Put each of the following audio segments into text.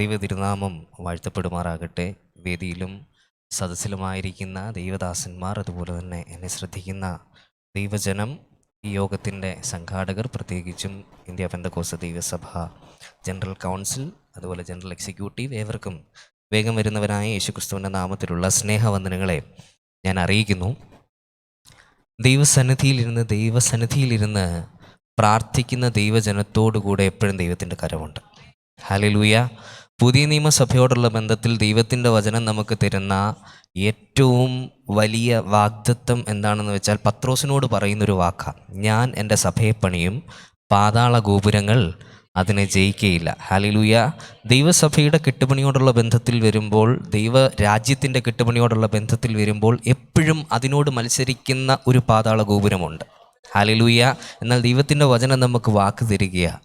ദൈവ തിരുനാമം വാഴ്ത്തപ്പെടുമാറാകട്ടെ. വേദിയിലും സദസ്സിലുമായിരിക്കുന്ന ദൈവദാസന്മാർ അതുപോലെ തന്നെ എന്നെ ശ്രദ്ധിക്കുന്ന ദൈവജനം ഈ യോഗത്തിന്റെ സംഘാടകർ പ്രത്യേകിച്ചും ഇന്ത്യ പെന്തകോസ ദൈവസഭ ജനറൽ കൗൺസിൽ അതുപോലെ ജനറൽ എക്സിക്യൂട്ടീവ് ഏവർക്കും വേഗം വരുന്നവരായ യേശുക്രിസ്തുവിന്റെ നാമത്തിലുള്ള സ്നേഹവന്ദനങ്ങളെ ഞാൻ അറിയിക്കുന്നു. ദൈവസന്നിധിയിലിരുന്ന് ദൈവസന്നിധിയിലിരുന്ന് പ്രാർത്ഥിക്കുന്ന ദൈവജനത്തോടു കൂടെ എപ്പോഴും ദൈവത്തിന്റെ കരമുണ്ട്. ഹലലൂയ പുതിയ നിയമസഭയോടുള്ള ബന്ധത്തിൽ ദൈവത്തിന്റെ വചനം നമുക്ക് തരുന്ന ഏറ്റവും വലിയ വാഗ്ദത്വം എന്താണെന്ന് വെച്ചാൽ പത്രോസിനോട് പറയുന്നൊരു വാക്കാണ് ഞാൻ എന്റെ സഭയെ പണിയും പാതാള ഗോപുരങ്ങൾ അതിനെ ജയിക്കുകയില്ല ഹാലിലൂയ ദൈവസഭയുടെ കെട്ടുപണിയോടുള്ള ബന്ധത്തിൽ വരുമ്പോൾ ദൈവ രാജ്യത്തിന്റെ കെട്ടുപണിയോടുള്ള ബന്ധത്തിൽ വരുമ്പോൾ എപ്പോഴും അതിനോട് മത്സരിക്കുന്ന ഒരു പാതാള ഗോപുരമുണ്ട്. ഹാലിലൂയ എന്നാൽ ദൈവത്തിന്റെ വചനം നമുക്ക് വാക്ക് തരികയാണ്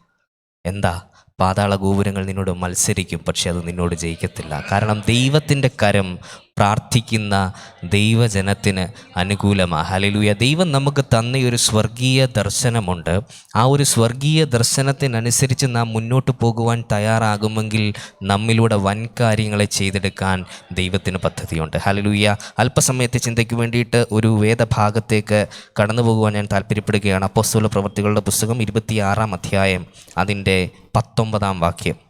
എന്താ? പാതാള ഗോപുരങ്ങൾ നിന്നോട് മത്സരിക്കും പക്ഷെ അത് നിന്നോട് ജയിക്കത്തില്ല. കാരണം ദൈവത്തിന്റെ കരം പ്രാർത്ഥിക്കുന്ന ദൈവജനത്തിന് അനുകൂലമാണ് ഹലലൂയ ദൈവം നമുക്ക് തന്ന ഒരു സ്വർഗീയ ദർശനമുണ്ട്. ആ ഒരു സ്വർഗീയ ദർശനത്തിനനുസരിച്ച് നാം മുന്നോട്ട് പോകുവാൻ തയ്യാറാകുമെങ്കിൽ നമ്മിലൂടെ വൻ കാര്യങ്ങളെ ചെയ്തെടുക്കാൻ ദൈവത്തിന് പദ്ധതിയുണ്ട്. ഹലലൂയ അല്പസമയത്തെ ചിന്തയ്ക്ക് വേണ്ടിയിട്ട് ഒരു വേദഭാഗത്തേക്ക് കടന്നു പോകുവാൻ ഞാൻ താല്പര്യപ്പെടുകയാണ് അപ്പോസ്തുല പ്രവർത്തികളുടെ പുസ്തകം ഇരുപത്തിയാറാം അധ്യായം അതിന്റെ പത്തൊമ്പതാം വാക്യം.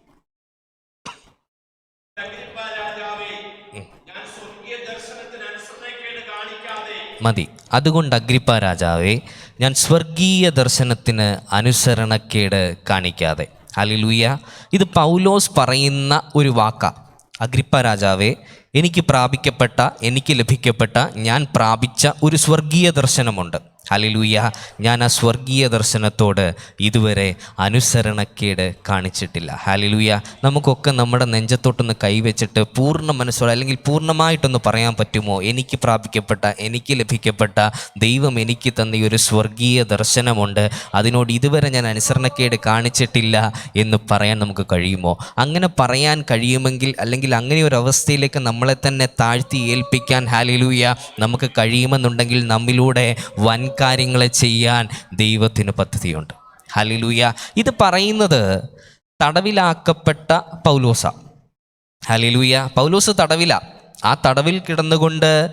മതി. അതുകൊണ്ട് അഗ്രിപ്പ രാജാവേ ഞാൻ സ്വർഗീയ ദർശനത്തിന് അനുസരണക്കേട് കാണിക്കാതെ. അലിലൂയ ഇത് പൗലോസ് പറയുന്ന ഒരു വാക്ക. അഗ്രിപ്പ രാജാവേ എനിക്ക് പ്രാപിക്കപ്പെട്ട എനിക്ക് ലഭിക്കപ്പെട്ട ഞാൻ പ്രാപിച്ച ഒരു സ്വർഗീയ ദർശനമുണ്ട്. ഹലിലൂയ ഞാൻ ആ സ്വർഗീയ ദർശനത്തോട് ഇതുവരെ അനുസരണക്കേട് കാണിച്ചിട്ടില്ല. ഹാലിലൂയ നമുക്കൊക്കെ നമ്മുടെ നെഞ്ചത്തോട്ടൊന്ന് കൈവച്ചിട്ട് പൂർണ മനസ്സോടെ അല്ലെങ്കിൽ പൂർണമായിട്ടൊന്ന് പറയാൻ പറ്റുമോ? എനിക്ക് പ്രാപിക്കപ്പെട്ട എനിക്ക് ലഭിക്കപ്പെട്ട ദൈവം എനിക്ക് തന്ന ഈ ഒരു സ്വർഗീയ ദർശനമുണ്ട്. അതിനോട് ഇതുവരെ ഞാൻ അനുസരണക്കേട് കാണിച്ചിട്ടില്ല എന്ന് പറയാൻ നമുക്ക് കഴിയുമോ? അങ്ങനെ പറയാൻ കഴിയുമെങ്കിൽ അല്ലെങ്കിൽ അങ്ങനെ ഒരു അവസ്ഥയിലേക്ക് നമ്മളെ തന്നെ താഴ്ത്തി ഏൽപ്പിക്കാൻ ഹാലിലൂയ നമുക്ക് കഴിയുമെന്നുണ്ടെങ്കിൽ നമ്മിലൂടെ വൻ കാര്യങ്ങളെ ചെയ്യാൻ ദൈവത്തിന് പദ്ധതിയുണ്ട്. ഹലിലൂയ ഇത് പറയുന്നത് തടവിലാക്കപ്പെട്ട പൗലോസ. ഹലിലൂയ പൗലോസ് തടവില. ആ തടവിൽ കിടന്നുകൊണ്ട്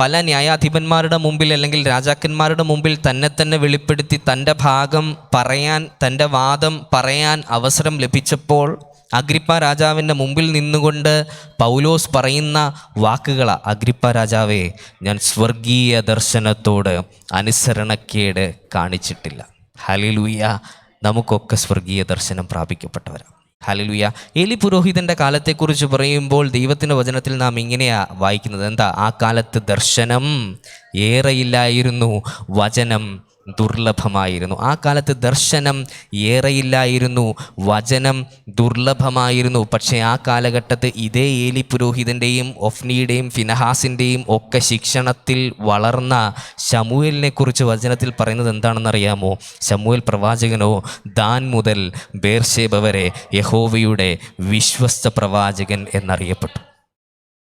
പല ന്യായാധിപന്മാരുടെ മുമ്പിൽ അല്ലെങ്കിൽ രാജാക്കന്മാരുടെ മുമ്പിൽ തന്നെ തന്നെ വെളിപ്പെടുത്തി തന്റെ ഭാഗം പറയാൻ തന്റെ വാദം പറയാൻ അവസരം ലഭിച്ചപ്പോൾ അഗ്രിപ്പ രാജാവിന്റെ മുമ്പിൽ നിന്നുകൊണ്ട് പൗലോസ് പറയുന്ന വാക്കുകളാ അഗ്രിപ്പ രാജാവേ ഞാൻ സ്വർഗീയ ദർശനത്തോട് അനുസരണക്കേട് കാണിച്ചിട്ടില്ല. ഹലിലൂയ നമുക്കൊക്കെ സ്വർഗീയ ദർശനം പ്രാപിക്കപ്പെട്ടവരാണ് ഹലിലുയ എലി പുരോഹിതന്റെ കാലത്തെക്കുറിച്ച് പറയുമ്പോൾ ദൈവത്തിന്റെ വചനത്തിൽ നാം ഇങ്ങനെയാ വായിക്കുന്നത്. എന്താ? ആ കാലത്ത് ദർശനം ഏറെയില്ലായിരുന്നു വചനം ദുർലഭമായിരുന്നു. ആ കാലത്ത് ദർശനം ഏറെയില്ലായിരുന്നു വചനം ദുർലഭമായിരുന്നു. പക്ഷേ ആ കാലഘട്ടത്ത് ഇതേ ഏലി പുരോഹിതന്റെയും ഒഫ്നിയുടെയും ഫിനഹാസിന്റെയും ഒക്കെ ശിക്ഷണത്തിൽ വളർന്ന ശമുവലിനെ കുറിച്ച് വചനത്തിൽ പറയുന്നത് എന്താണെന്നറിയാമോ? ശമുവൽ പ്രവാചകനോ ദാൻ മുതൽ ബേർഷേബ വരെ യഹോവയുടെ വിശ്വസ്ത പ്രവാചകൻ എന്നറിയപ്പെട്ടു.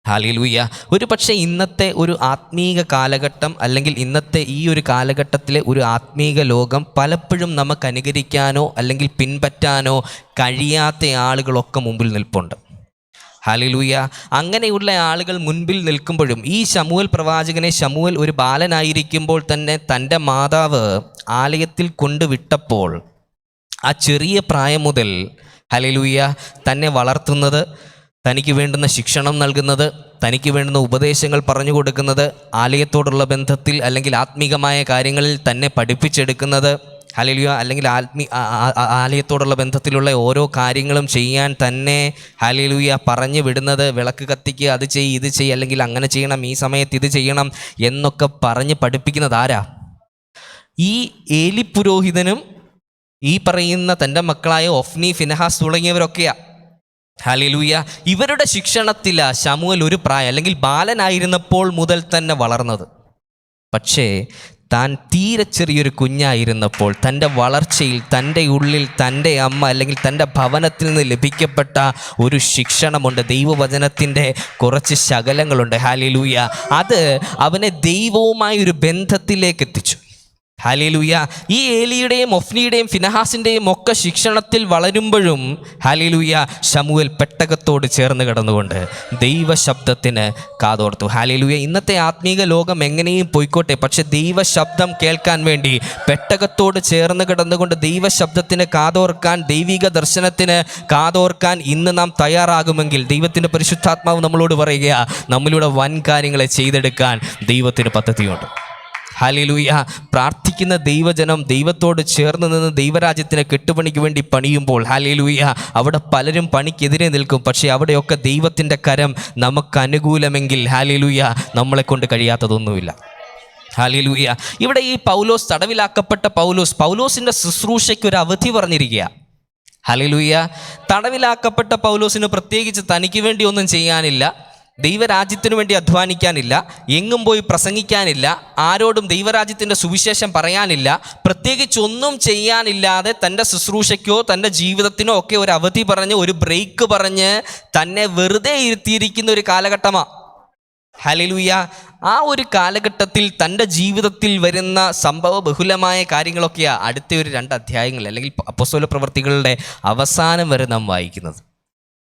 ഹാലിലൂയ. ഒരു പക്ഷേ ഇന്നത്തെ ഒരു ആത്മീക കാലഘട്ടം അല്ലെങ്കിൽ ഇന്നത്തെ ഈ ഒരു കാലഘട്ടത്തിലെ ഒരു ആത്മീക ലോകം പലപ്പോഴും നമുക്ക് അനുകരിക്കാനോ അല്ലെങ്കിൽ പിൻപറ്റാനോ കഴിയാത്ത ആളുകളൊക്കെ മുമ്പിൽ നിൽപ്പുണ്ട്. ഹാലിലൂയ. അങ്ങനെയുള്ള ആളുകൾ മുൻപിൽ നിൽക്കുമ്പോഴും ഈ ശമുവൽ പ്രവാചകനെ ശമുവൽ ഒരു ബാലനായിരിക്കുമ്പോൾ തന്നെ തന്റെ മാതാവ് ആലയത്തിൽ കൊണ്ടുവിട്ടപ്പോൾ ആ ചെറിയ പ്രായം മുതൽ ഹലിലൂയ തന്നെ വളർത്തുന്നത് തനിക്ക് വേണ്ടുന്ന ശിക്ഷണം നൽകുന്നത് തനിക്ക് വേണ്ടുന്ന ഉപദേശങ്ങൾ പറഞ്ഞു കൊടുക്കുന്നത് ആലയത്തോടുള്ള ബന്ധത്തിൽ അല്ലെങ്കിൽ ആത്മീകമായ കാര്യങ്ങളിൽ തന്നെ പഠിപ്പിച്ചെടുക്കുന്നത് ഹലലിയ അല്ലെങ്കിൽ ആത്മീ ആലയത്തോടുള്ള ബന്ധത്തിലുള്ള ഓരോ കാര്യങ്ങളും ചെയ്യാൻ തന്നെ ഹലലുയ പറഞ്ഞു വിടുന്നത് വിളക്ക് കത്തിക്കുക അത് ചെയ്യ് ഇത് ചെയ്യ് അല്ലെങ്കിൽ അങ്ങനെ ചെയ്യണം ഈ സമയത്ത് ഇത് ചെയ്യണം എന്നൊക്കെ പറഞ്ഞ് പഠിപ്പിക്കുന്നത് ആരാ? ഈ ഏലി പുരോഹിതനും ഈ പറയുന്ന തന്റെ മക്കളായ ഒഫ്നി ഫിനഹാസ് തുടങ്ങിയവരൊക്കെയാ. ഹലിലൂയ. ഇവരുടെ ശിക്ഷണത്തില ശമുവൽ ഒരു പ്രായം അല്ലെങ്കിൽ ബാലനായിരുന്നപ്പോൾ മുതൽ തന്നെ വളർന്നത്. പക്ഷേ താൻ തീരെ ചെറിയൊരു കുഞ്ഞായിരുന്നപ്പോൾ തന്റെ വളർച്ചയിൽ തന്റെ ഉള്ളിൽ തന്റെ അമ്മ അല്ലെങ്കിൽ തന്റെ ഭവനത്തിൽ നിന്ന് ലഭിക്കപ്പെട്ട ഒരു ശിക്ഷണമുണ്ട്. ദൈവവചനത്തിന്റെ കുറച്ച് ശകലങ്ങളുണ്ട്. ഹാലിലൂയ. അത് അവനെ ദൈവവുമായി ഒരു ബന്ധത്തിലേക്ക് എത്തിച്ചു. ഹാലേലുയ. ഈ ഏലിയുടെയും ഒഫ്നിയുടെയും ഫിനഹാസിന്റെയും ഒക്കെ ശിക്ഷണത്തിൽ വളരുമ്പോഴും ഹാലേലുയ ഷമുവൽ പെട്ടകത്തോട് ചേർന്ന് കിടന്നുകൊണ്ട് ദൈവശബ്ദത്തിന് കാതോർത്തു. ഹാലേലുയ ഇന്നത്തെ ആത്മീക ലോകം എങ്ങനെയും പോയിക്കോട്ടെ പക്ഷെ ദൈവശബ്ദം കേൾക്കാൻ വേണ്ടി പെട്ടകത്തോട് ചേർന്ന് കിടന്നുകൊണ്ട് ദൈവശബ്ദത്തിന് കാതോർക്കാൻ ദൈവിക ദർശനത്തിന് കാതോർക്കാൻ ഇന്ന് നാം തയ്യാറാകുമെങ്കിൽ ദൈവത്തിന്റെ പരിശുദ്ധാത്മാവ് നമ്മളോട് പറയുക നമ്മളിലൂടെ വൻ കാര്യങ്ങളെ ചെയ്തെടുക്കാൻ ദൈവത്തിന് പദ്ധതിയുണ്ട്. ഹാലിലൂയ പ്രാർത്ഥിക്കുന്ന ദൈവജനം ദൈവത്തോട് ചേർന്ന് നിന്ന് ദൈവരാജ്യത്തിന് കെട്ടുപണിക്ക് വേണ്ടി പണിയുമ്പോൾ ഹാലിലൂയ അവിടെ പലരും പണിക്കെതിരെ നിൽക്കും. പക്ഷേ അവിടെയൊക്കെ ദൈവത്തിന്റെ കരം നമുക്ക് അനുകൂലമെങ്കിൽ ഹാലിലൂയ നമ്മളെ കൊണ്ട് കഴിയാത്തതൊന്നുമില്ല. ഹാലിലൂയ ഇവിടെ ഈ പൗലോസ് തടവിലാക്കപ്പെട്ട പൗലോസ് പൗലോസിന്റെ ശുശ്രൂഷയ്ക്ക് ഒരു അവധി പറഞ്ഞിരിക്കുക ഹലിലൂയ തടവിലാക്കപ്പെട്ട പൗലോസിന് പ്രത്യേകിച്ച് തനിക്ക് വേണ്ടി ഒന്നും ചെയ്യാനില്ല. ദൈവരാജ്യത്തിനു വേണ്ടി അധ്വാനിക്കാനില്ല എങ്ങും പോയി പ്രസംഗിക്കാനില്ല ആരോടും ദൈവരാജ്യത്തിന്റെ സുവിശേഷം പറയാനില്ല പ്രത്യേകിച്ച് ഒന്നും ചെയ്യാനില്ലാതെ തന്റെ ശുശ്രൂഷയ്ക്കോ തന്റെ ജീവിതത്തിനോ ഒക്കെ ഒരു അവധി പറഞ്ഞ് ഒരു ബ്രേക്ക് പറഞ്ഞ് തന്നെ വെറുതെ ഇരുത്തിയിരിക്കുന്ന ഒരു കാലഘട്ടമാണ് ഹലിലൂയ ആ ഒരു കാലഘട്ടത്തിൽ തന്റെ ജീവിതത്തിൽ വരുന്ന സംഭവ ബഹുലമായ കാര്യങ്ങളൊക്കെയാണ് അടുത്ത ഒരു രണ്ട് അധ്യായങ്ങൾ അല്ലെങ്കിൽ അപ്പസ്വല പ്രവർത്തികളുടെ അവസാനം വരെ നാം വായിക്കുന്നത്.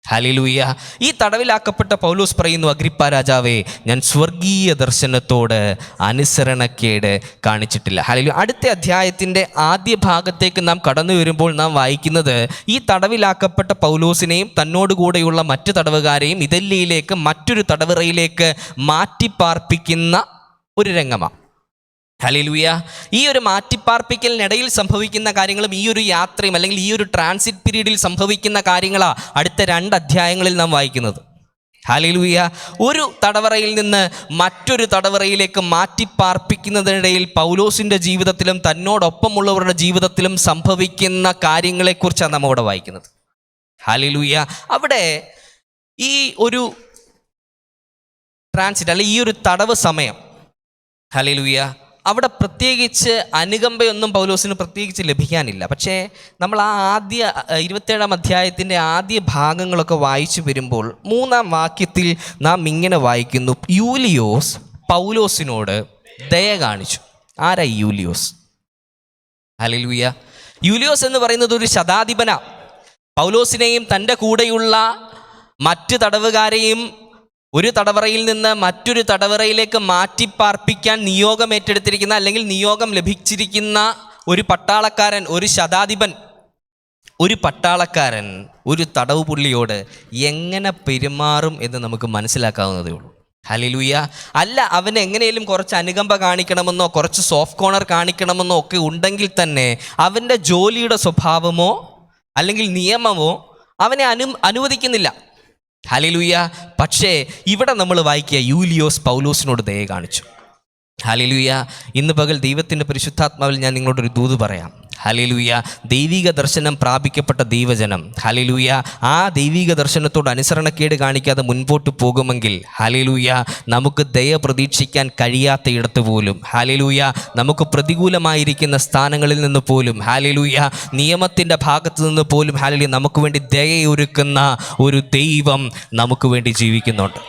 ഹലിലൂയ ഈ തടവിലാക്കപ്പെട്ട പൗലോസ് പറയുന്നു അഗ്രിപ്പ രാജാവേ ഞാൻ സ്വർഗീയ ദർശനത്തോട് അനുസരണക്കേട് കാണിച്ചിട്ടില്ല. ഹലിലു അടുത്ത അധ്യായത്തിന്റെ ആദ്യ ഭാഗത്തേക്ക് നാം കടന്നു വരുമ്പോൾ നാം വായിക്കുന്നത് ഈ തടവിലാക്കപ്പെട്ട പൗലോസിനെയും തന്നോടുകൂടെയുള്ള മറ്റ് തടവുകാരെയും ഇതല്ലിയിലേക്ക് മറ്റൊരു തടവറയിലേക്ക് മാറ്റിപ്പാർപ്പിക്കുന്ന ഒരു രംഗമാണ്. ഹലിലുയ ഈ ഒരു മാറ്റിപ്പാർപ്പിക്കലിനിടയിൽ സംഭവിക്കുന്ന കാര്യങ്ങളും ഈ ഒരു യാത്രയും അല്ലെങ്കിൽ ഈ ഒരു ട്രാൻസിറ്റ് പീരീഡിൽ സംഭവിക്കുന്ന കാര്യങ്ങളാണ് അടുത്ത രണ്ട് അധ്യായങ്ങളിൽ നാം വായിക്കുന്നത്. ഹലിലുയ ഒരു തടവറയിൽ നിന്ന് മറ്റൊരു തടവറയിലേക്ക് മാറ്റിപ്പാർപ്പിക്കുന്നതിനിടയിൽ പൗലോസിന്റെ ജീവിതത്തിലും തന്നോടൊപ്പമുള്ളവരുടെ ജീവിതത്തിലും സംഭവിക്കുന്ന കാര്യങ്ങളെക്കുറിച്ചാണ് നാം അവിടെ വായിക്കുന്നത്. ഹലിലുയ അവിടെ ഈ ഒരു ട്രാൻസിറ്റ് അല്ലെങ്കിൽ ഈ ഒരു തടവ് സമയം. ഹലിലുയ അവിടെ പ്രത്യേകിച്ച് അനുകമ്പയൊന്നും പൗലോസിന് പ്രത്യേകിച്ച് ലഭിക്കാനില്ല. പക്ഷേ നമ്മൾ ആ ആദ്യ ഇരുപത്തേഴാം അധ്യായത്തിന്റെ ആദ്യ ഭാഗങ്ങളൊക്കെ വായിച്ചു വരുമ്പോൾ മൂന്നാം വാക്യത്തിൽ നാം ഇങ്ങനെ വായിക്കുന്നു. യൂലിയോസ് പൗലോസിനോട് ദയ കാണിച്ചു. ആരാ യൂലിയോസ്? ഹലിലുയ യൂലിയോസ് എന്ന് പറയുന്നത് ഒരു ശതാധിപന. പൗലോസിനെയും തന്റെ കൂടെയുള്ള മറ്റ് തടവുകാരെയും ഒരു തടവറയിൽ നിന്ന് മറ്റൊരു തടവറയിലേക്ക് മാറ്റിപ്പാർപ്പിക്കാൻ നിയോഗം ഏറ്റെടുത്തിരിക്കുന്ന അല്ലെങ്കിൽ നിയോഗം ലഭിച്ചിരിക്കുന്ന ഒരു പട്ടാളക്കാരൻ ഒരു ശതാധിപൻ ഒരു പട്ടാളക്കാരൻ ഒരു തടവ് പുള്ളിയോട് എങ്ങനെ പെരുമാറും എന്ന് നമുക്ക് മനസ്സിലാക്കാവുന്നതേ ഉള്ളൂ. ഹലിലൂയ അല്ല അവന് എങ്ങനെയും കുറച്ച് അനുകമ്പ കാണിക്കണമെന്നോ കുറച്ച് സോഫ്റ്റ് കോർണർ കാണിക്കണമെന്നോ ഒക്കെ ഉണ്ടെങ്കിൽ തന്നെ അവന്റെ ജോലിയുടെ സ്വഭാവമോ അല്ലെങ്കിൽ നിയമമോ അവനെ അനു അനുവദിക്കുന്നില്ല. ഹലിലുയ പക്ഷേ ഇവിടെ നമ്മൾ വായിക്കുക യൂലിയോസ് പൗലോസിനോട് ദയ കാണിച്ചു. ഹലിലുയ. ഇന്ന് പകൽ ദൈവത്തിന്റെ പരിശുദ്ധാത്മാവിൽ ഞാൻ നിങ്ങളോടൊരു ദൂത് പറയാം. ഹലിലുയ ദൈവിക ദർശനം പ്രാപിക്കപ്പെട്ട ദൈവജനം. ഹലിലുയ ആ ദൈവിക ദർശനത്തോട് അനുസരണക്കേട് കാണിക്കാതെ മുൻപോട്ട് പോകുമെങ്കിൽ ഹലിലുയ നമുക്ക് ദയ പ്രതീക്ഷിക്കാൻ കഴിയാത്ത ഇടത്ത് പോലും ഹലിലുയ നമുക്ക് പ്രതികൂലമായിരിക്കുന്ന സ്ഥാനങ്ങളിൽ നിന്ന് പോലും ഹാലിലൂയ നിയമത്തിന്റെ ഭാഗത്ത് നിന്ന് പോലും ഹാലിലൂയ നമുക്ക് വേണ്ടി ദയയൊരുക്കുന്ന ഒരു ദൈവം നമുക്ക് വേണ്ടി ജീവിക്കുന്നുണ്ട്.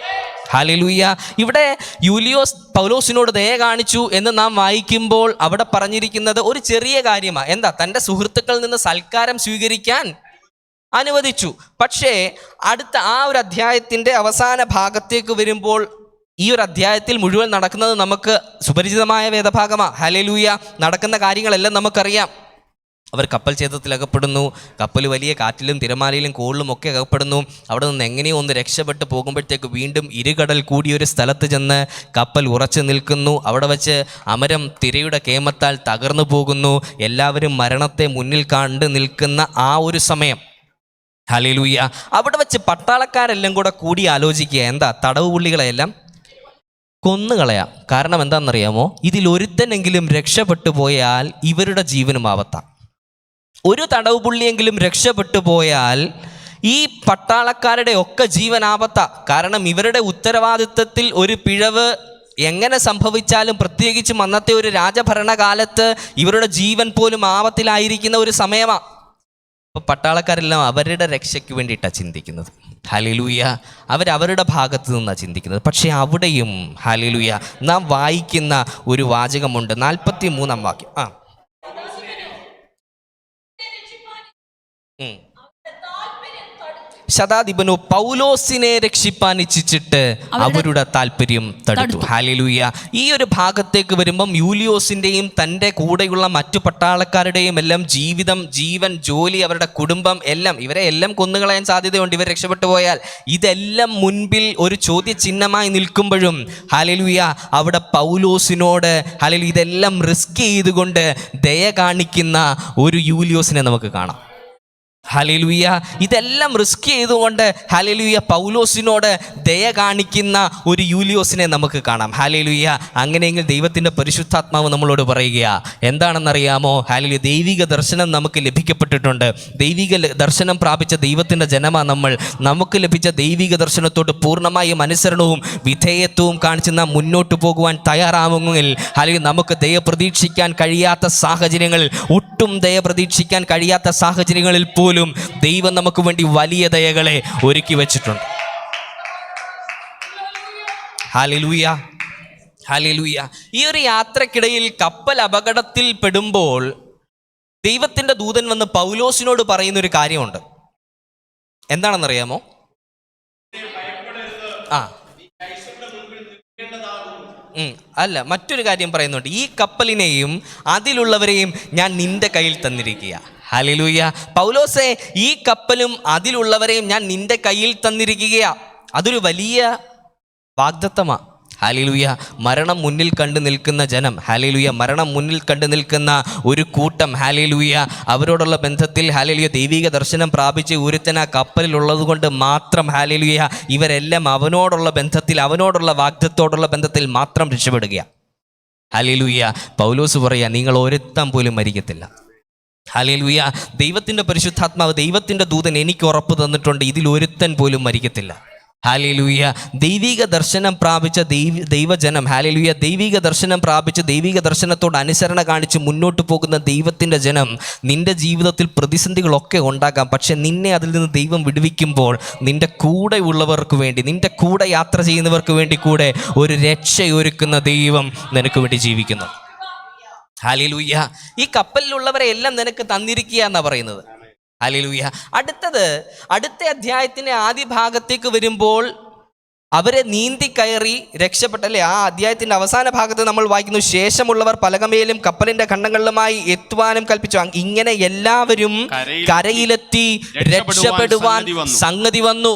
ഹാലിലൂയ. ഇവിടെ യൂലിയോസ് പൗലോസിനോട് ദയ കാണിച്ചു എന്ന് നാം വായിക്കുമ്പോൾ അവിടെ പറഞ്ഞിരിക്കുന്നത് ഒരു ചെറിയ കാര്യമാണ് എന്താ? തന്റെ സുഹൃത്തുക്കളിൽ നിന്ന് സൽക്കാരം സ്വീകരിക്കാൻ അനുവദിച്ചു. പക്ഷേ അടുത്ത ആ ഒരു അധ്യായത്തിന്റെ അവസാന ഭാഗത്തേക്ക് വരുമ്പോൾ ഈ ഒരു അധ്യായത്തിൽ മുഴുവൻ നടക്കുന്നത് നമുക്ക് സുപരിചിതമായ വേദഭാഗമാണ് ഹലലൂയ. നടക്കുന്ന കാര്യങ്ങളെല്ലാം നമുക്കറിയാം. അവർ കപ്പൽ ചേതത്തിൽ അകപ്പെടുന്നു. കപ്പൽ വലിയ കാറ്റിലും തിരമാലയിലും കോളിലും ഒക്കെ അകപ്പെടുന്നു. അവിടെ നിന്ന് എങ്ങനെയോ ഒന്ന് രക്ഷപ്പെട്ട് പോകുമ്പോഴത്തേക്ക് വീണ്ടും ഇരുകടൽ കൂടിയൊരു സ്ഥലത്ത് ചെന്ന് കപ്പൽ ഉറച്ചു നിൽക്കുന്നു. അവിടെ വച്ച് അമരം തിരയുടെ കേമത്താൽ തകർന്നു പോകുന്നു. എല്ലാവരും മരണത്തെ മുന്നിൽ കണ്ട് നിൽക്കുന്ന ആ ഒരു സമയം. ഹലിലൂയ അവിടെ വെച്ച് പട്ടാളക്കാരെല്ലാം കൂടെ കൂടി ആലോചിക്കുക. എന്താ തടവ് പുള്ളികളെയെല്ലാം? കൊന്നുകളയാം കാരണം എന്താണെന്നറിയാമോ? ഇതിലൊരുത്തനെങ്കിലും രക്ഷപ്പെട്ടു പോയാൽ ഇവരുടെ ജീവനും ആവത്താം ഒരു തടവ് പുള്ളിയെങ്കിലും രക്ഷപ്പെട്ടു പോയാൽ ഈ പട്ടാളക്കാരുടെ ഒക്കെ ജീവനാപത്ത കാരണം ഇവരുടെ ഉത്തരവാദിത്വത്തിൽ ഒരു പിഴവ് എങ്ങനെ സംഭവിച്ചാലും പ്രത്യേകിച്ചും അന്നത്തെ ഒരു രാജഭരണകാലത്ത് ഇവരുടെ ജീവൻ പോലും ആപത്തിലായിരിക്കുന്ന ഒരു സമയമാണ് അപ്പോൾ പട്ടാളക്കാരെല്ലാം അവരുടെ രക്ഷയ്ക്ക് വേണ്ടിയിട്ടാണ് ചിന്തിക്കുന്നത്. ഹലിലൂയ അവരവരുടെ ഭാഗത്തു നിന്നാണ് ചിന്തിക്കുന്നത്. പക്ഷേ അവിടെയും ഹലിലൂയ നാം വായിക്കുന്ന ഒരു വാചകമുണ്ട്. നാൽപ്പത്തി മൂന്നാം വാക്യം. ആ. ശതാധിപനു പൗലോസിനെ രക്ഷിപ്പാൻ ഇച്ഛിച്ചിട്ട് അവരുടെ താല്പര്യം തടുത്തു. ഹാലിലൂയ ഈ ഒരു ഭാഗത്തേക്ക് വരുമ്പം യൂലിയോസിന്റെയും തന്റെ കൂടെയുള്ള മറ്റു പട്ടാളക്കാരുടെയും എല്ലാം ജീവിതം ജീവൻ ജോലി അവരുടെ കുടുംബം എല്ലാം ഇവരെ എല്ലാം കൊന്നുകളയാൻ സാധ്യതയുണ്ട്. ഇവർ രക്ഷപ്പെട്ടു പോയാൽ ഇതെല്ലാം മുൻപിൽ ഒരു ചോദ്യചിഹ്നമായി നിൽക്കുമ്പോഴും ഹാലിലൂയ അവിടെ പൗലോസിനോട് ഹാലിലു ഇതെല്ലാം റിസ്ക് ചെയ്തുകൊണ്ട് ദയ കാണിക്കുന്ന ഒരു യൂലിയോസിനെ നമുക്ക് കാണാം. ഹലിലുയ ഇതെല്ലാം റിസ്ക് ചെയ്തുകൊണ്ട് ഹലിലുയ പൗലോസിനോട് ദയ കാണിക്കുന്ന ഒരു യൂലിയോസിനെ നമുക്ക് കാണാം. ഹലിലുയ അങ്ങനെയെങ്കിൽ ദൈവത്തിന്റെ പരിശുദ്ധാത്മാവ് നമ്മളോട് പറയുക എന്താണെന്നറിയാമോ? ഹലിലു ദൈവിക ദർശനം നമുക്ക് ലഭിക്കപ്പെട്ടിട്ടുണ്ട്. ദൈവിക ദർശനം പ്രാപിച്ച ദൈവത്തിന്റെ ജനമാണ് നമ്മൾ. നമുക്ക് ലഭിച്ച ദൈവിക ദർശനത്തോട് പൂർണമായും അനുസരണവും വിധേയത്വവും കാണിച്ച് നാം മുന്നോട്ട് പോകുവാൻ തയ്യാറാവുമെങ്കിൽ അല്ലെങ്കിൽ നമുക്ക് ദയ പ്രതീക്ഷിക്കാൻ കഴിയാത്ത സാഹചര്യങ്ങളിൽ ഒട്ടും ദയ പ്രതീക്ഷിക്കാൻ കഴിയാത്ത സാഹചര്യങ്ങളിൽ പോലും ദൈവം നമുക്ക് വേണ്ടി വലിയ ദയകളെ ഒരുക്കി വെച്ചിട്ടുണ്ട്. ഹാലിലൂയ ഹാലിലൂയ ഈ ഒരു യാത്രക്കിടയിൽ കപ്പൽ അപകടത്തിൽ പെടുമ്പോൾ ദൈവത്തിന്റെ ദൂതൻ വന്ന് പൗലോസിനോട് പറയുന്ന ഒരു കാര്യമുണ്ട്. എന്താണെന്നറിയാമോ? ആ. അല്ല മറ്റൊരു കാര്യം പറയുന്നുണ്ട്. ഈ കപ്പലിനെയും അതിലുള്ളവരെയും ഞാൻ നിന്റെ കയ്യിൽ തന്നിരിക്കുക ഹലിലൂയ പൗലോസെ ഈ കപ്പലും അതിലുള്ളവരെയും ഞാൻ നിന്റെ കയ്യിൽ തന്നിരിക്കുകയാണ് അതൊരു വലിയ വാഗ്ദത്തമാ. ഹാലിലുയ മരണം മുന്നിൽ കണ്ടു നിൽക്കുന്ന ജനം ഹാലിലുയ മരണം മുന്നിൽ കണ്ടു നിൽക്കുന്ന ഒരു കൂട്ടം ഹാലിലുയ അവരോടുള്ള ബന്ധത്തിൽ ഹാലിലുയ ദൈവിക ദർശനം പ്രാപിച്ച് ഒരുത്തന കപ്പലിലുള്ളത് കൊണ്ട് മാത്രം ഹാലിലുയ ഇവരെല്ലാം അവനോടുള്ള ബന്ധത്തിൽ അവനോടുള്ള വാഗ്ദത്തോടുള്ള ബന്ധത്തിൽ മാത്രം രക്ഷപ്പെടുകയാണ് ഹാലിലുയ പൗലോസ് പറയുക നിങ്ങൾ ഒരുത്തം പോലും മരിക്കത്തില്ല. ഹാലിലുയ ദൈവത്തിന്റെ പരിശുദ്ധാത്മാവ് ദൈവത്തിന്റെ ദൂതൻ എനിക്ക് ഉറപ്പ് തന്നിട്ടുണ്ട്. ഇതിൽ ഒരുത്തൻ പോലും മരിക്കത്തില്ല. ഹാലിലൂയ ദൈവിക ദർശനം പ്രാപിച്ച ദൈവ ദൈവജനം ഹാലിലൂയ ദൈവിക ദർശനം പ്രാപിച്ച് ദൈവിക ദർശനത്തോട് അനുസരണ കാണിച്ച് മുന്നോട്ട് പോകുന്ന ദൈവത്തിന്റെ ജനം നിന്റെ ജീവിതത്തിൽ പ്രതിസന്ധികളൊക്കെ ഉണ്ടാകാം. പക്ഷേ നിന്നെ അതിൽ നിന്ന് ദൈവം വിടുവിക്കുമ്പോൾ നിന്റെ കൂടെ ഉള്ളവർക്ക് വേണ്ടി നിന്റെ കൂടെ യാത്ര ചെയ്യുന്നവർക്ക് വേണ്ടി കൂടെ ഒരു രക്ഷയൊരുക്കുന്ന ദൈവം നിനക്ക് വേണ്ടി ജീവിക്കുന്നു. ഹാലിലൂയ. ഈ കപ്പലിലുള്ളവരെ എല്ലാം നിനക്ക് തന്നിരിക്കുക എന്നാ പറയുന്നത്. ഹാലിലൂയ്യ അടുത്തത് അടുത്ത അധ്യായത്തിന്റെ ആദ്യ ഭാഗത്തേക്ക് വരുമ്പോൾ അവരെ നീന്തി കയറി രക്ഷപ്പെട്ടല്ലേ? ആ അധ്യായത്തിന്റെ അവസാന ഭാഗത്ത് നമ്മൾ വായിക്കുന്നു ശേഷമുള്ളവർ പലകമേലും കപ്പലിന്റെ ഖണ്ഡങ്ങളിലുമായി എത്തുവാനും കൽപ്പിച്ചു. ഇങ്ങനെ എല്ലാവരും കരയിലെത്തി കരയിലെത്തി രക്ഷപ്പെടുവാൻ സംഗതി വന്നു.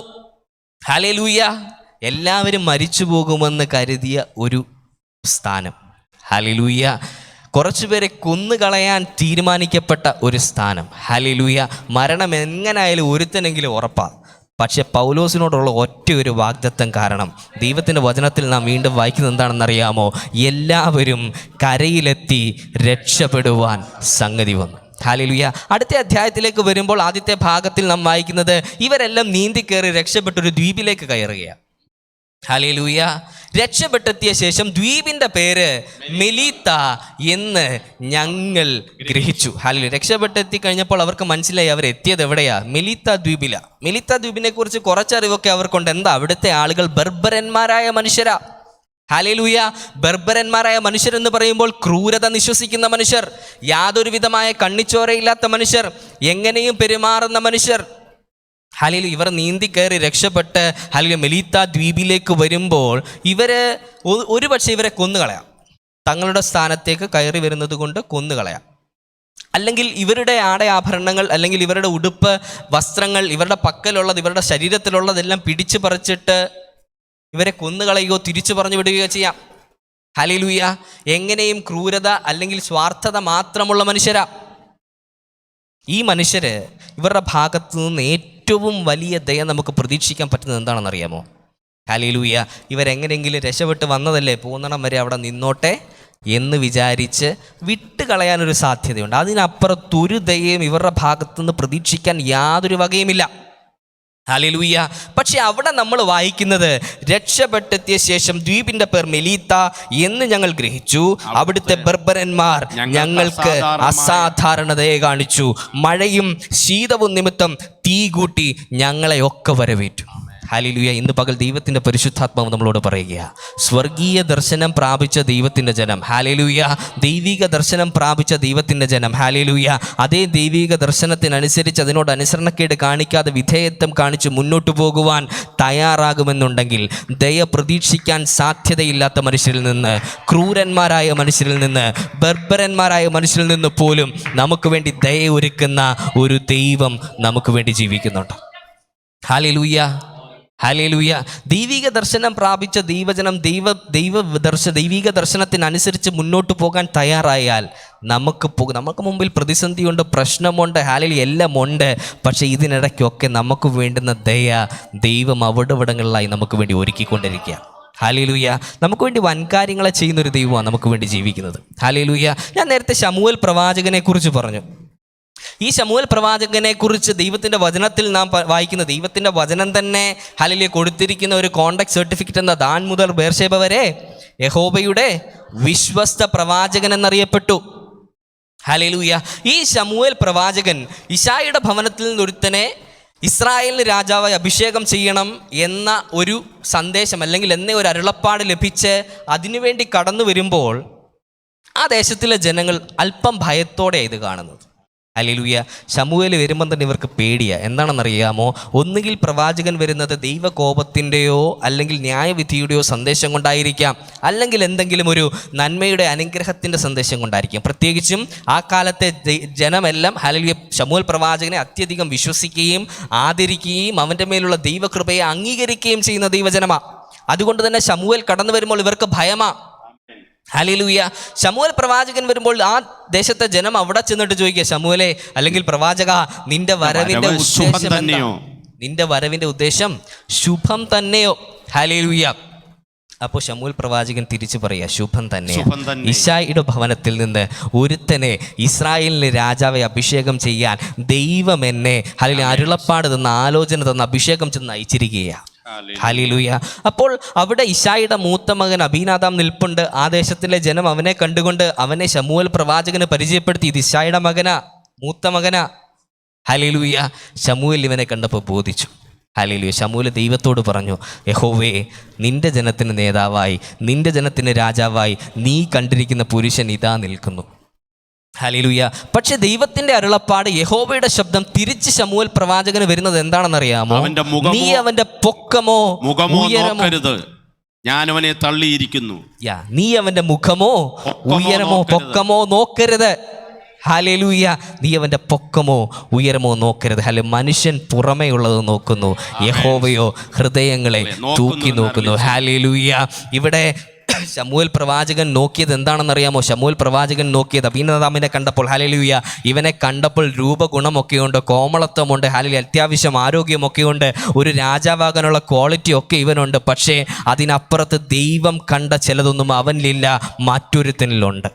ഹലേലൂയ. എല്ലാവരും മരിച്ചു പോകുമെന്ന് കരുതിയ ഒരു സ്ഥാനം. ഹലിലൂയ. കുറച്ചുപേരെ കൊന്നുകളയാൻ തീരുമാനിക്കപ്പെട്ട ഒരു സ്ഥാനം. ഹലിലൂയ മരണം എങ്ങനായാലും ഒരുത്തനെങ്കിലും ഉറപ്പാണ് പക്ഷെ പൗലോസിനോടുള്ള ഒറ്റ ഒരു വാഗ്ദത്തം കാരണം ദൈവത്തിന്റെ വചനത്തിൽ നാം വീണ്ടും വായിക്കുന്നത് എന്താണെന്നറിയാമോ? എല്ലാവരും കരയിലെത്തി രക്ഷപ്പെടുവാൻ സംഗതി വന്നു. ഹാലിലുയ അടുത്ത അധ്യായത്തിലേക്ക് വരുമ്പോൾ ആദ്യത്തെ ഭാഗത്തിൽ നാം വായിക്കുന്നത് ഇവരെല്ലാം നീന്തി കയറി രക്ഷപ്പെട്ടൊരു ദ്വീപിലേക്ക് കയറുകയാണ്. ഹാലിലൂയ രക്ഷപ്പെട്ടെത്തിയ ശേഷം ദ്വീപിന്റെ പേര് മെലീത്ത എന്ന് ഞങ്ങൾ ഗ്രഹിച്ചു. ഹലോ രക്ഷപ്പെട്ടെത്തി കഴിഞ്ഞപ്പോൾ അവർക്ക് മനസ്സിലായി അവർ എത്തിയത് എവിടെയാ? മെലീത്ത ദ്വീപില. മെലീത്ത ദ്വീപിനെ കുറിച്ച് കുറച്ചറിവൊക്കെ അവർക്കുണ്ട്. എന്താ അവിടുത്തെ ആളുകൾ? ബർബരന്മാരായ മനുഷ്യരാ. ഹാലേലൂയ ബർബരന്മാരായ മനുഷ്യരെന്ന് പറയുമ്പോൾ ക്രൂരത നിശ്വസിക്കുന്ന മനുഷ്യർ യാതൊരു വിധമായ കണ്ണിച്ചോരയില്ലാത്ത മനുഷ്യർ എങ്ങനെയും പെരുമാറുന്ന മനുഷ്യർ ഹലിൽ ഇവർ നീന്തി കയറി രക്ഷപ്പെട്ട് ഹലിൽ മെലീത്ത ദ്വീപിലേക്ക് വരുമ്പോൾ ഇവർ ഒ- ഒരു പക്ഷേ ഇവരെ കൊന്നുകളയാം. തങ്ങളുടെ സ്ഥാനത്തേക്ക് കയറി വരുന്നത് കൊണ്ട് കൊന്നുകളയാം. അല്ലെങ്കിൽ ഇവരുടെ ആടയാഭരണങ്ങൾ അല്ലെങ്കിൽ ഇവരുടെ ഉടുപ്പ് വസ്ത്രങ്ങൾ ഇവരുടെ പക്കലുള്ളത് ഇവരുടെ ശരീരത്തിലുള്ളതെല്ലാം പിടിച്ചു പറിച്ചിട്ട് ഇവരെ കൊന്നുകളയുകയോ തിരിച്ചു പറഞ്ഞു വിടുകയോ ചെയ്യാം. ഹലിലൂയ എങ്ങനെയും ക്രൂരത അല്ലെങ്കിൽ സ്വാർത്ഥത മാത്രമുള്ള മനുഷ്യരാ. ഈ മനുഷ്യര് ഇവരുടെ ഭാഗത്തു നിന്ന് ഏറ്റവും വലിയ ദയ നമുക്ക് പ്രതീക്ഷിക്കാൻ പറ്റുന്നത് എന്താണെന്ന് അറിയാമോ ഹാലിലൂയ ഇവരെങ്ങനെയെങ്കിലും രക്ഷപ്പെട്ട് വന്നതല്ലേ? പൂന്നണം വരെ അവിടെ നിന്നോട്ടെ എന്ന് വിചാരിച്ച് വിട്ടുകളയാനൊരു സാധ്യതയുണ്ട്. അതിനപ്പുറത്തൊരു ദയയും ഇവരുടെ ഭാഗത്തുനിന്ന് പ്രതീക്ഷിക്കാൻ യാതൊരു വകയുമില്ല. ഹലിലൂയ പക്ഷെ അവിടെ നമ്മൾ വായിക്കുന്നത് രക്ഷപ്പെട്ടെത്തിയ ശേഷം ദ്വീപിന്റെ പേർ മെലീത്ത എന്ന് ഞങ്ങൾ ഗ്രഹിച്ചു. അവിടുത്തെ ബർബരന്മാർ ഞങ്ങൾക്ക് അസാധാരണതയെ കാണിച്ചു. മഴയും ശീതവും നിമിത്തം തീ കൂട്ടി ഞങ്ങളെ ഒക്കെ വരവേറ്റു. ഹാലിലുയ ഇന്ന് പകൽ ദൈവത്തിന്റെ പരിശുദ്ധാത്മാവ് നമ്മളോട് പറയുക സ്വർഗീയ ദർശനം പ്രാപിച്ച ദൈവത്തിന്റെ ജനം. ഹാലിലുയ ദൈവിക ദർശനം പ്രാപിച്ച ദൈവത്തിന്റെ ജനം. ഹാലിലുയ അതേ ദൈവിക ദർശനത്തിനനുസരിച്ച് അതിനോട് അനുസരണക്കേട് കാണിക്കാതെ വിധേയത്വം കാണിച്ച് മുന്നോട്ട് പോകുവാൻ തയ്യാറാകുമെന്നുണ്ടെങ്കിൽ ദയ പ്രതീക്ഷിക്കാൻ സാധ്യതയില്ലാത്ത മനുഷ്യരിൽ നിന്ന് ക്രൂരന്മാരായ മനുഷ്യരിൽ നിന്ന് ബർബരന്മാരായ മനുഷ്യരിൽ നിന്ന് പോലും നമുക്ക് വേണ്ടി ദയ ഒരുക്കുന്ന ഒരു ദൈവം നമുക്ക് വേണ്ടി ജീവിക്കുന്നുണ്ട്. ഹാലിലൂയ ഹാലേലൂയ ദൈവിക ദർശനം പ്രാപിച്ച ദൈവജനം ദൈവ ദൈവ ദർശ ദൈവിക ദർശനത്തിനനുസരിച്ച് മുന്നോട്ട് പോകാൻ തയ്യാറായാൽ നമുക്ക് പോകും നമുക്ക് മുമ്പിൽ പ്രതിസന്ധിയുണ്ട് പ്രശ്നമുണ്ട് ഹാലിൽ എല്ലാം ഉണ്ട് പക്ഷേ ഇതിനിടയ്ക്കൊക്കെ നമുക്ക് വേണ്ടുന്ന ദയ ദൈവം അവിടവിടങ്ങളിലായി നമുക്ക് വേണ്ടി ഒരുക്കിക്കൊണ്ടിരിക്കുക. ഹാലേലൂയ നമുക്ക് വേണ്ടി വൻകാര്യങ്ങളെ ചെയ്യുന്നൊരു ദൈവമാണ് നമുക്ക് വേണ്ടി ജീവിക്കുന്നത്. ഹാലേലൂയ ഞാൻ നേരത്തെ ശമുവൽ പ്രവാചകനെക്കുറിച്ച് പറഞ്ഞു. ഈ ശമുവൽ പ്രവാചകനെ കുറിച്ച് ദൈവത്തിന്റെ വചനത്തിൽ നാം വായിക്കുന്ന ദൈവത്തിന്റെ വചനം തന്നെ ഹലിലെ കൊടുത്തിരിക്കുന്ന ഒരു കോണ്ടാക്ട് സർട്ടിഫിക്കറ്റ് എന്ന ദാൻ മുതൽ ബേർഷേബ വരെ യഹോബയുടെ വിശ്വസ്ത പ്രവാചകൻ എന്നറിയപ്പെട്ടു. ഹലിലൂയ ഈ ശമുവേൽ പ്രവാചകൻ ഇഷായുടെ ഭവനത്തിൽ നിന്നൊരുത്തനെ ഇസ്രായേലിന് രാജാവായി അഭിഷേകം ചെയ്യണം എന്ന ഒരു സന്ദേശം അല്ലെങ്കിൽ എന്ന ഒരു അരുളപ്പാട് ലഭിച്ച് അതിനുവേണ്ടി കടന്നു വരുമ്പോൾ ആ ദേശത്തിലെ ജനങ്ങൾ അല്പം ഭയത്തോടെ ഇത് കാണുന്നത്. അല്ലേലൂയ. ശമുവേൽ വരുമ്പം തന്നെ ഇവർക്ക് പേടിയാ. എന്താണെന്നറിയാമോ? ഒന്നുകിൽ പ്രവാചകൻ വരുന്നത് ദൈവകോപത്തിന്റെയോ അല്ലെങ്കിൽ ന്യായവിധിയുടെയോ സന്ദേശം കൊണ്ടായിരിക്കാം. അല്ലെങ്കിൽ എന്തെങ്കിലും ഒരു നന്മയുടെ അനുഗ്രഹത്തിന്റെ സന്ദേശം കൊണ്ടായിരിക്കാം. പ്രത്യേകിച്ചും ആ കാലത്തെ ജനമെല്ലാം ഹലലിയ ശമുവൽ പ്രവാചകനെ അത്യധികം വിശ്വസിക്കുകയും ആദരിക്കുകയും അവന്റെ മേലുള്ള ദൈവകൃപയെ അംഗീകരിക്കുകയും ചെയ്യുന്ന ദൈവജനമാണ് അതുകൊണ്ട് തന്നെ ശമുവൽ കടന്നു വരുമ്പോൾ ഇവർക്ക് ഭയമാ. ഹലിലൂയ. ശമൂൽ പ്രവാചകൻ വരുമ്പോൾ ആ ദേശത്തെ ജനം അവിടെ ചെന്നിട്ട് ചോദിക്കുക ശമൂലെ അല്ലെങ്കിൽ പ്രവാചക നിന്റെ വരവിന്റെ ഉദ്ദേശം തന്നെയോ? നിന്റെ വരവിന്റെ ഉദ്ദേശം ശുഭം തന്നെയോ? ഹലിലൂയ. അപ്പോൾ ഷമൂൽ പ്രവാചകൻ തിരിച്ചു പറയാ ശുഭം തന്നെ. ഇഷായിയുടെ ഭവനത്തിൽ നിന്ന് ഒരുത്തനെ ഇസ്രായേലിന് രാജാവെ അഭിഷേകം ചെയ്യാൻ ദൈവം എന്നെ അല്ലെങ്കിൽ അരുളപ്പാട് തന്ന ആലോചന തന്ന അഭിഷേകം ചെന്ന് അയച്ചിരിക്കുകയാണ് ഹലിലൂയ അപ്പോൾ അവിടെ ഇഷായിയുടെ മൂത്ത മകൻ അഭിനാദാം നിൽപ്പുണ്ട്. ആ ദേശത്തിലെ ജനം അവനെ കണ്ടുകൊണ്ട് അവനെ ശമുവൽ പ്രവാചകന് പരിചയപ്പെടുത്തി. ഇത് ഇഷായിയുടെ മകനാ മൂത്ത മകനാ. ഹലിലൂയ ശമുവൽ ഇവനെ കണ്ടപ്പോൾ ബോധിച്ചു. ഹലിലൂയ ശമുവൽ ദൈവത്തോട് പറഞ്ഞു യഹോവേ നിന്റെ ജനത്തിന് നേതാവായി നിന്റെ ജനത്തിന് രാജാവായി നീ കണ്ടിരിക്കുന്ന പുരുഷൻ ഇതാ നിൽക്കുന്നു. ഹലിലുയ പക്ഷെ ദൈവത്തിന്റെ അരുളപ്പാട് യഹോബയുടെ ശബ്ദം തിരിച്ച് ശമൂൽ പ്രവാചകന് വരുന്നത് എന്താണെന്നറിയാമോ? അവന്റെ മുഖമോ- നീ അവന്റെ പൊക്കമോ? മുഖമോ നോക്കരുത്. ഞാൻ അവനെ തള്ളിയിരിക്കുന്നു. നീ അവന്റെ മുഖമോ? ഉയരമോ? പൊക്കമോ നോക്കരുത്. ഹലലൂയ നീ അവന്റെ പൊക്കമോ? ഉയരമോ നോക്കരുത്. ഹലോ മനുഷ്യൻ പുറമേ ഉള്ളത് നോക്കുന്നു. യഹോവയോ ഹൃദയങ്ങളെ തൂക്കി നോക്കുന്നു. ഹാലേലൂയ ഇവിടെ ശമുവൽ പ്രവാചകൻ നോക്കിയത് എന്താണെന്നറിയാമോ? ശമുവൽ പ്രവാചകൻ നോക്കിയത് അഭിനന്ദാമിനെ കണ്ടപ്പോൾ ഹലലിയ ഇവനെ കണ്ടപ്പോൾ രൂപഗുണമൊക്കെയുണ്ട് കോമളത്വമുണ്ട് ഹലലി അത്യാവശ്യം ആരോഗ്യമൊക്കെയുണ്ട് ഒരു രാജാവാകാനുള്ള ക്വാളിറ്റി ഒക്കെ ഇവനുണ്ട് പക്ഷേ അതിനപ്പുറത്ത് ദൈവം കണ്ട ചിലതൊന്നും അവനിലില്ല മറ്റൊരുത്തനിലുണ്ട്.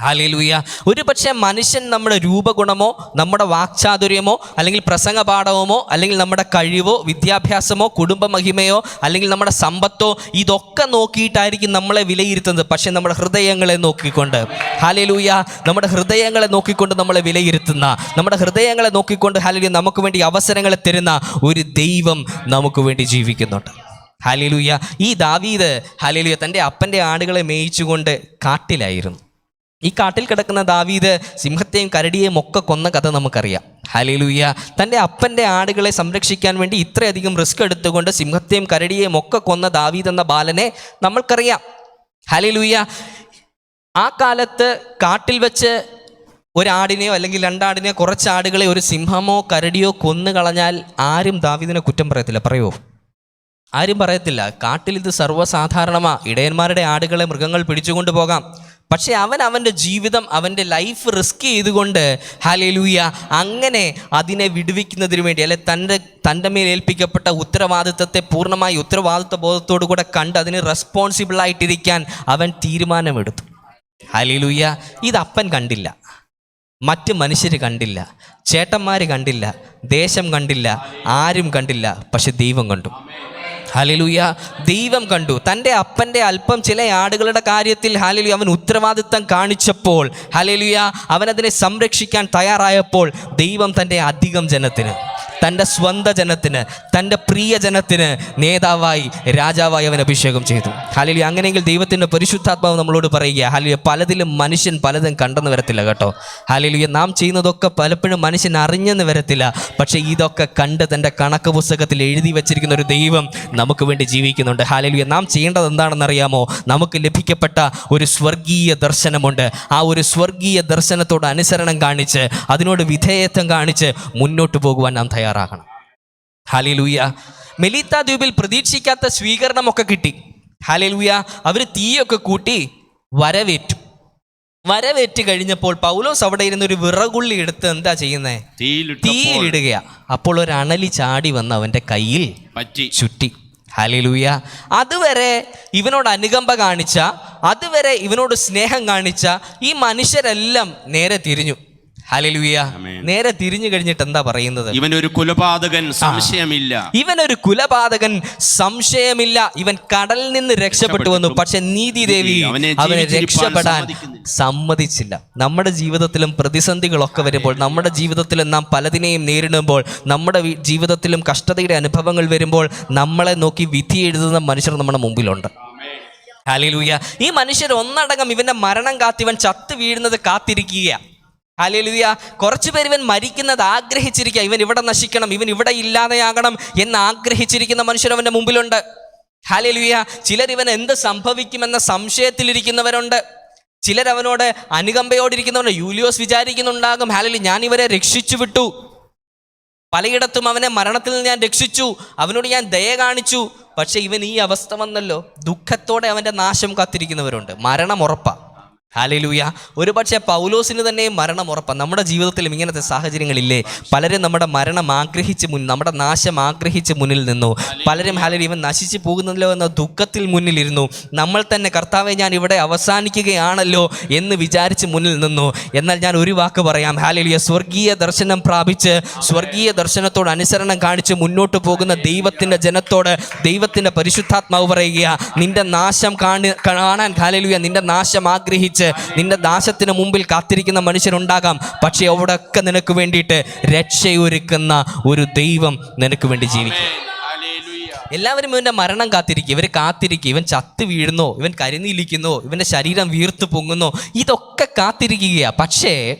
ഹാലേലൂയ. ഒരു പക്ഷേ മനുഷ്യൻ നമ്മുടെ രൂപഗുണമോ നമ്മുടെ വാക്ചാതുര്യമോ അല്ലെങ്കിൽ പ്രസംഗപാഠവമോ അല്ലെങ്കിൽ നമ്മുടെ കഴിവോ വിദ്യാഭ്യാസമോ കുടുംബ മഹിമയോ അല്ലെങ്കിൽ നമ്മുടെ സമ്പത്തോ ഇതൊക്കെ നോക്കിയിട്ടായിരിക്കും നമ്മളെ വിലയിരുത്തുന്നത്. പക്ഷേ നമ്മുടെ ഹൃദയങ്ങളെ നോക്കിക്കൊണ്ട്. ഹാലേലൂയ. നമ്മുടെ ഹൃദയങ്ങളെ നോക്കിക്കൊണ്ട് നമ്മളെ വിലയിരുത്തുന്ന നമ്മുടെ ഹൃദയങ്ങളെ നോക്കിക്കൊണ്ട് ഹാലേലൂയ നമുക്ക് വേണ്ടി അവസരങ്ങളെ തരുന്ന ഒരു ദൈവം നമുക്ക് വേണ്ടി ജീവിക്കുന്നുണ്ട്. ഹാലേലൂയ. ഈ ദാവീദ് ഹാലേലൂയ തന്റെ അപ്പന്റെ ആടുകളെ മേയിച്ചുകൊണ്ട് കാട്ടിലായിരുന്നു. ഈ കാട്ടിൽ കിടക്കുന്ന ദാവീദ് സിംഹത്തെയും കരടിയെയും ഒക്കെ കൊന്ന കഥ നമുക്കറിയാം. ഹലിലൂയ തന്റെ അപ്പന്റെ ആടുകളെ സംരക്ഷിക്കാൻ വേണ്ടി ഇത്രയധികം റിസ്ക് എടുത്തുകൊണ്ട് സിംഹത്തെയും കരടിയെയും ഒക്കെ കൊന്ന ദാവീദ് എന്ന ബാലനെ നമ്മൾക്കറിയാം. ഹലിലൂയ ആ കാലത്ത് കാട്ടിൽ വെച്ച് ഒരാടിനെയോ അല്ലെങ്കിൽ രണ്ടാടിനെയോ കുറച്ച് ആടുകളെ ഒരു സിംഹമോ കരടിയോ കൊന്നു കളഞ്ഞാൽ ആരും ദാവീദിനെ കുറ്റം പറയത്തില്ല. പറയോ. ആരും പറയത്തില്ല. കാട്ടിൽ ഇത് സർവസാധാരണമാ. ഇടയന്മാരുടെ ആടുകളെ മൃഗങ്ങൾ പിടിച്ചുകൊണ്ട് പോകാം. പക്ഷേ അവൻ അവന്റെ ജീവിതം അവന്റെ ലൈഫ് റിസ്ക് ചെയ്തുകൊണ്ട് ഹാലലൂയ അങ്ങനെ അതിനെ വിടുവിക്കുന്നതിന് വേണ്ടി അല്ലെ തന്റെ തന്റെ മേൽ ഏൽപ്പിക്കപ്പെട്ട ഉത്തരവാദിത്തത്തെ പൂർണമായി ഉത്തരവാദിത്വ ബോധത്തോടു കൂടെ കണ്ട് അതിന് റെസ്പോൺസിബിൾ ആയിട്ടിരിക്കാൻ അവൻ തീരുമാനമെടുത്തു. ഹാലലൂയ ഇത് അപ്പൻ കണ്ടില്ല. മറ്റ് മനുഷ്യർ കണ്ടില്ല. ചേട്ടന്മാർ കണ്ടില്ല. ദേശം കണ്ടില്ല. ആരും കണ്ടില്ല. പക്ഷെ ദൈവം കണ്ടു. ഹാലലൂയ ദൈവം കണ്ടു. തന്റെ അപ്പന്റെ അല്പം ചില ആടുകളുടെ കാര്യത്തിൽ ഹാലലു അവൻ ഉത്തരവാദിത്തം കാണിച്ചപ്പോൾ ഹാലിലുയ അവനതിനെ സംരക്ഷിക്കാൻ തയ്യാറായപ്പോൾ ദൈവം തന്റെ അധികം ജനത്തിന് തന്റെ സ്വന്ത ജനത്തിന് തന്റെ പ്രിയ ജനത്തിന് നേതാവായി രാജാവായി അവൻ അഭിഷേകം ചെയ്തു. ഹാലിലി അങ്ങനെയെങ്കിൽ ദൈവത്തിന്റെ പരിശുദ്ധാത്മാവ് നമ്മളോട് പറയുക ഹാലിയ പലതിലും മനുഷ്യൻ പലതും കണ്ടെന്ന് വരത്തില്ല കേട്ടോ. ഹാലിലിയ നാം ചെയ്യുന്നതൊക്കെ പലപ്പോഴും മനുഷ്യൻ അറിഞ്ഞെന്ന് വരത്തില്ല പക്ഷേ ഇതൊക്കെ കണ്ട് തന്റെ കണക്ക് പുസ്തകത്തിൽ എഴുതി വെച്ചിരിക്കുന്ന ഒരു ദൈവം നമുക്ക് വേണ്ടി ജീവിക്കുന്നുണ്ട്. ഹാലിലിയ നാം ചെയ്യേണ്ടത് എന്താണെന്നറിയാമോ? നമുക്ക് ലഭിക്കപ്പെട്ട ഒരു സ്വർഗീയ ദർശനമുണ്ട്. ആ ഒരു സ്വർഗീയ ദർശനത്തോട് അനുസരണം കാണിച്ച് അതിനോട് വിധേയത്വം കാണിച്ച് മുന്നോട്ട് പോകുവാൻ നാം തയ്യാറാകണം. ഹാലിലൂയ മെലീത്ത ദ്വീപിൽ പ്രതീക്ഷിക്കാത്ത സ്വീകരണമൊക്കെ കിട്ടി. ഹാലിലൂയ അവർ തീയൊക്കെ കൂട്ടി വരവേറ്റു. വരവേറ്റ് കഴിഞ്ഞപ്പോൾ പൗലോസ് അവിടെ ഇരുന്ന് ഒരു വിറകുള്ളി എടുത്ത് എന്താ ചെയ്യുന്നേ? തീയിലിടുകയാ. അപ്പോൾ ഒരു അണലി ചാടി വന്ന് അവന്റെ കയ്യിൽ ചുറ്റി. ഹാലിലൂയ അതുവരെ ഇവനോട് അനുകമ്പ കാണിച്ച അതുവരെ ഇവനോട് സ്നേഹം കാണിച്ച ഈ മനുഷ്യരെല്ലാം നേരെ തിരിഞ്ഞു. ഹാലിലൂയ. നേരെ തിരിഞ്ഞു കഴിഞ്ഞിട്ട് എന്താ പറയുന്നത്? ഇവൻ ഒരു കുലപാതകൻ സംശയമില്ല. ഇവൻ ഒരു കുലപാതകൻ സംശയമില്ല. ഇവൻ കടലിൽ നിന്ന് രക്ഷപ്പെട്ടു വന്നു. പക്ഷെ നീതി ദേവി അവനെ രക്ഷപ്പെടാൻ സമ്മതിച്ചില്ല. നമ്മുടെ ജീവിതത്തിലും പ്രതിസന്ധികളൊക്കെ വരുമ്പോൾ നമ്മുടെ ജീവിതത്തിലും നാം പലതിനെയും നേരിടുമ്പോൾ നമ്മുടെ ജീവിതത്തിലും കഷ്ടതയുടെ അനുഭവങ്ങൾ വരുമ്പോൾ നമ്മളെ നോക്കി വിധി എഴുതുന്ന മനുഷ്യർ നമ്മുടെ മുമ്പിലുണ്ട്. ഹാലിലൂയ ഈ മനുഷ്യർ ഒന്നടങ്കം ഇവന്റെ മരണം കാത്തിവൻ ചത്തു വീഴുന്നത് കാത്തിരിക്കുക ഹാലിലൂയ കുറച്ചു പേര് ഇവൻ മരിക്കുന്നത് ആഗ്രഹിച്ചിരിക്കുക ഇവൻ ഇവിടെ നശിക്കണം ഇവൻ ഇവിടെ ഇല്ലാതെയാകണം എന്ന് ആഗ്രഹിച്ചിരിക്കുന്ന മനുഷ്യർ അവന്റെ മുമ്പിലുണ്ട്. ഹാലിലൂയ ചിലർ ഇവൻ എന്ത് സംഭവിക്കുമെന്ന സംശയത്തിലിരിക്കുന്നവരുണ്ട്. ചിലർ അവനോട് അനുകമ്പയോടിരിക്കുന്നവരുണ്ട്. യൂലിയോസ് വിചാരിക്കുന്നുണ്ടാകും ഹാലലി ഞാൻ ഇവരെ രക്ഷിച്ചു വിട്ടു. പലയിടത്തും അവനെ മരണത്തിൽ നിന്ന് ഞാൻ രക്ഷിച്ചു. അവനോട് ഞാൻ ദയ കാണിച്ചു. പക്ഷേ ഇവൻ ഈ അവസ്ഥ വന്നല്ലോ. ദുഃഖത്തോടെ അവന്റെ നാശം കാത്തിരിക്കുന്നവരുണ്ട്. മരണം ഉറപ്പാ. ഹാലലൂയ. ഒരു പക്ഷേ പൗലോസിന് തന്നെ മരണം ഉറപ്പാണ് നമ്മുടെ ജീവിതത്തിലും ഇങ്ങനത്തെ സാഹചര്യങ്ങളില്ലേ? പലരും നമ്മുടെ മരണം ആഗ്രഹിച്ച് മുൻ നമ്മുടെ നാശം ആഗ്രഹിച്ച് മുന്നിൽ നിന്നു. പലരും ഹാലലി ഇവൻ നശിച്ചു പോകുന്നല്ലോ എന്ന ദുഃഖത്തിൽ മുന്നിലിരുന്നു. നമ്മൾ തന്നെ കർത്താവെ ഞാൻ ഇവിടെ അവസാനിക്കുകയാണല്ലോ എന്ന് വിചാരിച്ച് മുന്നിൽ നിന്നു. എന്നാൽ ഞാൻ ഒരു വാക്ക് പറയാം. ഹാലലിയ സ്വർഗീയ ദർശനം പ്രാപിച്ച് സ്വർഗീയ ദർശനത്തോട് അനുസരണം കാണിച്ച് മുന്നോട്ട് പോകുന്ന ദൈവത്തിന്റെ ജനത്തോട് ദൈവത്തിന്റെ പരിശുദ്ധാത്മാവ് പറയുക നിന്റെ നാശം കാണി കാണാൻ ഹാലലിയ നിന്റെ നാശം ആഗ്രഹിച്ച് നിന്റെ ദാശത്തിന് മുമ്പിൽ കാത്തിരിക്കുന്ന മനുഷ്യരുണ്ടാകാം. പക്ഷേ അവിടെയൊക്കെ നിനക്ക് വേണ്ടിയിട്ട് രക്ഷയൊരുക്കുന്ന ഒരു ദൈവം നിനക്ക് വേണ്ടി ജീവിക്കും. എല്ലാവരും ഇവന്റെ മരണം കാത്തിരിക്കും. ഇവർ കാത്തിരിക്കും. ഇവൻ ചത്ത് വീഴുന്നോ. ഇവൻ കരിനീലിക്കുന്നോ. ഇവന്റെ ശരീരം വീർത്തു പൊങ്ങുന്നോ. ഇതൊക്കെ കാത്തിരിക്കുകയാണ് പക്ഷേ.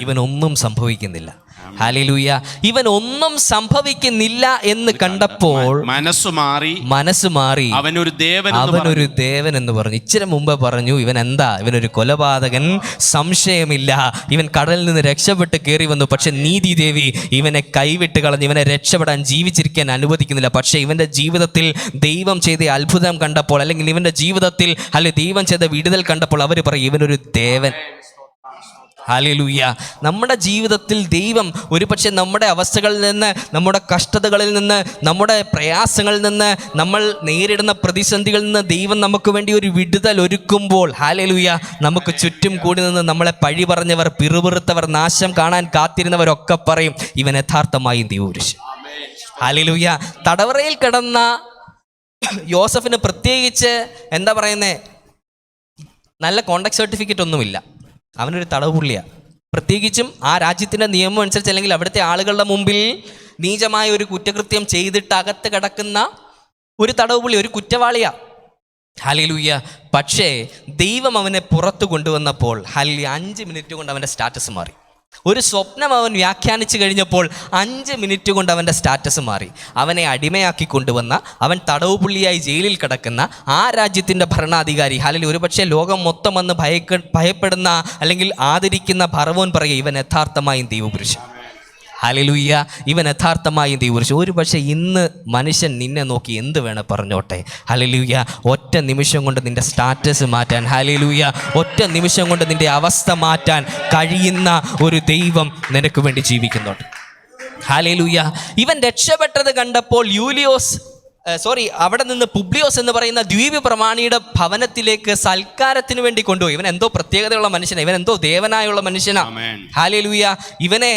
ഇവൻ ഒന്നും സംഭവിക്കുന്നില്ല. ഹാലിലൂയ ഇവൻ ഒന്നും സംഭവിക്കുന്നില്ല എന്ന് കണ്ടപ്പോൾ മനസ്സ് മാറി. മനസ്സ് മാറി. അവനൊരു ദേവൻ എന്ന് അവനൊരു ദേവൻ എന്ന് പറഞ്ഞു. ഇച്ചിരി മുമ്പ് പറഞ്ഞു ഇവൻ എന്താ ഇവനൊരു കൊലപാതകൻ. സംശയമില്ല. ഇവൻ കടലിൽ നിന്ന് രക്ഷപ്പെട്ട് കയറി വന്നു. പക്ഷെ നീതി ദേവി ഇവനെ കൈവിട്ട് കളഞ്ഞു. ഇവനെ രക്ഷപ്പെടാൻ ജീവിച്ചിരിക്കാൻ അനുവദിക്കുന്നില്ല. പക്ഷേ ഇവന്റെ ജീവിതത്തിൽ ദൈവം ചെയ്ത അത്ഭുതം കണ്ടപ്പോൾ അല്ലെങ്കിൽ ഇവന്റെ ജീവിതത്തിൽ അല്ലെ ദൈവം ചെയ്ത വിടുതൽ കണ്ടപ്പോൾ അവർ പറയും ഇവനൊരു ദേവൻ. ഹാലിലൂയ. നമ്മുടെ ജീവിതത്തിൽ ദൈവം ഒരുപക്ഷെ നമ്മുടെ അവസ്ഥകളിൽ നിന്ന് നമ്മുടെ കഷ്ടതകളിൽ നിന്ന് നമ്മുടെ പ്രയാസങ്ങളിൽ നിന്ന് നമ്മൾ നേരിടുന്ന പ്രതിസന്ധികളിൽ നിന്ന് ദൈവം നമുക്ക് വേണ്ടി ഒരു വിടുതൽ ഒരുക്കുമ്പോൾ ഹാലിലൂയ നമുക്ക് ചുറ്റും കൂടി നിന്ന് നമ്മളെ പഴി പറഞ്ഞവർ പിറുപിറുത്തവർ നാശം കാണാൻ കാത്തിരുന്നവരൊക്കെ പറയും ഇവൻ യഥാർത്ഥമായും ദൈവപുരുഷൻ. ഹാലിലൂയ. തടവറയിൽ കിടന്ന യോസഫിന് പ്രത്യേകിച്ച് എന്താ പറയുന്നേ നല്ല കോണ്ടാക്ട് സർട്ടിഫിക്കറ്റ് ഒന്നുമില്ല. അവനൊരു തടവ് പുള്ളിയാണ് പ്രത്യേകിച്ചും ആ രാജ്യത്തിന്റെ നിയമം അനുസരിച്ച് അല്ലെങ്കിൽ അവിടുത്തെ ആളുകളുടെ മുമ്പിൽ നീചമായ ഒരു കുറ്റകൃത്യം ചെയ്തിട്ട് അകത്ത് കിടക്കുന്ന ഒരു തടവ് പുള്ളി ഒരു കുറ്റവാളിയാ. ഹലിലൂയ്യ പക്ഷേ ദൈവം അവനെ പുറത്തു കൊണ്ടുവന്നപ്പോൾ ഹലി അഞ്ച് മിനിറ്റ് കൊണ്ട് അവന്റെ സ്റ്റാറ്റസ് മാറി. ഒരു സ്വപ്നം അവൻ വ്യാഖ്യാനിച്ചു കഴിഞ്ഞപ്പോൾ അഞ്ച് മിനിറ്റ് കൊണ്ട് അവന്റെ സ്റ്റാറ്റസ് മാറി. അവനെ അടിമയാക്കി കൊണ്ടുവന്ന അവൻ തടവുപുള്ളിയായി ജയിലിൽ കിടക്കുന്ന ആ രാജ്യത്തിന്റെ ഭരണാധികാരി അല്ലെങ്കിൽ ഒരുപക്ഷെ ലോകം മൊത്തം വന്ന് ഭയക്ക ഭയപ്പെടുന്ന അല്ലെങ്കിൽ ആദരിക്കുന്ന ഭർവോൻ പറയുക ഇവൻ യഥാർത്ഥമായും ദൈവപുരുഷൻ. ഹലിലുയ്യ ഇവൻ യഥാർത്ഥമായി എന്ത് കുറിച്ചു ഒരു പക്ഷേ ഇന്ന് മനുഷ്യൻ നിന്നെ നോക്കി എന്ത് വേണം പറഞ്ഞോട്ടെ? ഹലലുയ്യ ഒറ്റ നിമിഷം കൊണ്ട് നിന്റെ സ്റ്റാറ്റസ് മാറ്റാൻ ഹലലുയ്യ ഒറ്റ നിമിഷം കൊണ്ട് നിന്റെ അവസ്ഥ മാറ്റാൻ കഴിയുന്ന ഒരു ദൈവം നിനക്ക് വേണ്ടി ജീവിക്കുന്നുണ്ട്. ഹാലേലൂയ ഇവൻ രക്ഷപ്പെട്ടത് കണ്ടപ്പോൾ യൂലിയോസ് സോറി അവിടെ നിന്ന് പുബ്ലിയോസ് എന്ന് പറയുന്ന ദ്വീപ് പ്രമാണിയുടെ ഭവനത്തിലേക്ക് സൽക്കാരത്തിന് വേണ്ടി കൊണ്ടുപോയി. ഇവൻ എന്തോ പ്രത്യേകതയുള്ള മനുഷ്യനാണ് ഇവൻ എന്തോ ദേവനായുള്ള മനുഷ്യനാണ്. ഹാലേലൂയ ഇവനെ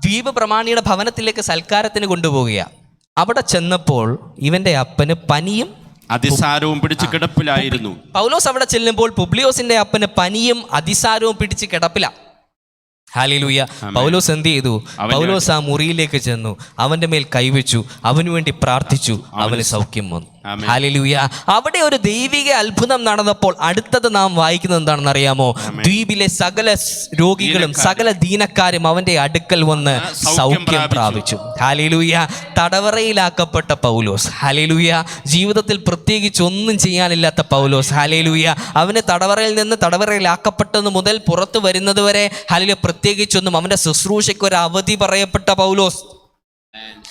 ദ്വീപ് പ്രമാണിയുടെ ഭവനത്തിലേക്ക് സൽക്കാരത്തിന് കൊണ്ടുപോവുകയാണ് അവിടെ ചെന്നപ്പോൾ ഇവന്റെ അപ്പന് പനിയും അതിസാരവും പിടിച്ച് കിടപ്പിലായിരുന്നു. പൗലോസ് അവിടെ ചെല്ലുമ്പോൾ പുബ്ലിയോസിന്റെ അപ്പന് പനിയും അതിസാരവും പിടിച്ച് കിടപ്പില. ഹാലിലൂയ. പൗലോസ് എന്ത് ചെയ്തു? പൗലോസ് ആ മുറിയിലേക്ക് ചെന്നു. അവന്റെ മേൽ കൈവച്ചു. അവനു വേണ്ടി പ്രാർത്ഥിച്ചു. അവന് സൗഖ്യം വന്നു. അവിടെ ഒരു ദൈവിക അത്ഭുതം നടന്നപ്പോൾ അടുത്തത് നാം വായിക്കുന്നത് എന്താണെന്ന് അറിയാമോ ദ്വീപിലെ സകല രോഗികളും സകല ദീനക്കാരും അവന്റെ അടുക്കൽ വന്ന് സൗഖ്യം പ്രാപിച്ചു. ഹാലിലൂയ തടവറയിലാക്കപ്പെട്ട പൗലോസ്. ഹാലിലൂയ ജീവിതത്തിൽ പ്രത്യേകിച്ച് ഒന്നും ചെയ്യാനില്ലാത്ത പൗലോസ്. ഹാലിലൂയ അവന് തടവറയിൽ നിന്ന് തടവറയിലാക്കപ്പെട്ടത് മുതൽ പുറത്തു വരുന്നത് വരെ ഹാലിലൂയ പ്രത്യേകിച്ചൊന്നും അവന്റെ ശുശ്രൂഷയ്ക്ക് ഒരു അവധി പറയപ്പെട്ട പൗലോസ്.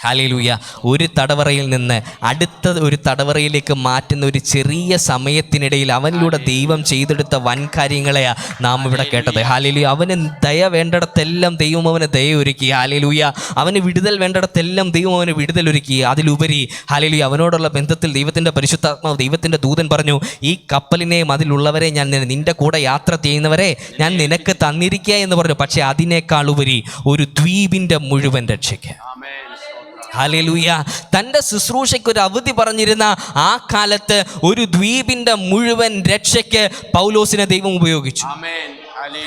ഹാലിലൂയ. ഒരു തടവറയിൽ നിന്ന് അടുത്ത ഒരു തടവറയിലേക്ക് മാറ്റുന്ന ഒരു ചെറിയ സമയത്തിനിടയിൽ അവനിലൂടെ ദൈവം ചെയ്തെടുത്ത വൻ കാര്യങ്ങളെയാ നാം ഇവിടെ കേട്ടത്. ഹാലിലൂയ. അവന് ദയ വേണ്ടിടത്തെല്ലാം ദൈവം അവന് ദയ ഒരുക്കി. ഹാലിലൂയ. അവന് വിടുതൽ വേണ്ടിടത്തെല്ലാം ദൈവം അവന് വിടുതൽ ഒരുക്കി. അതിലുപരി ഹാലിലൂയ അവനോടുള്ള ബന്ധത്തിൽ ദൈവത്തിന്റെ പരിശുദ്ധാത്മാവ് ദൈവത്തിന്റെ ദൂതൻ പറഞ്ഞു ഈ കപ്പലിനെയും അതിലുള്ളവരെ ഞാൻ നിന്റെ നിന്റെ കൂടെ യാത്ര ചെയ്യുന്നവരെ ഞാൻ നിനക്ക് തന്നിരിക്കുക എന്ന് പറഞ്ഞു. പക്ഷേ അതിനേക്കാൾ ഉപരി ഒരു ദ്വീപിന്റെ മുഴുവൻ രക്ഷയ്ക്ക്. ഹല്ലേലൂയ. തന്റെ ശുശ്രൂഷയ്ക്ക് ഒരു അവധി പറഞ്ഞിരുന്ന ആ കാലത്ത് ഒരു ദ്വീപിന്റെ മുഴുവൻ രക്ഷയ്ക്ക് പൗലോസിനെ ദൈവം ഉപയോഗിച്ചു.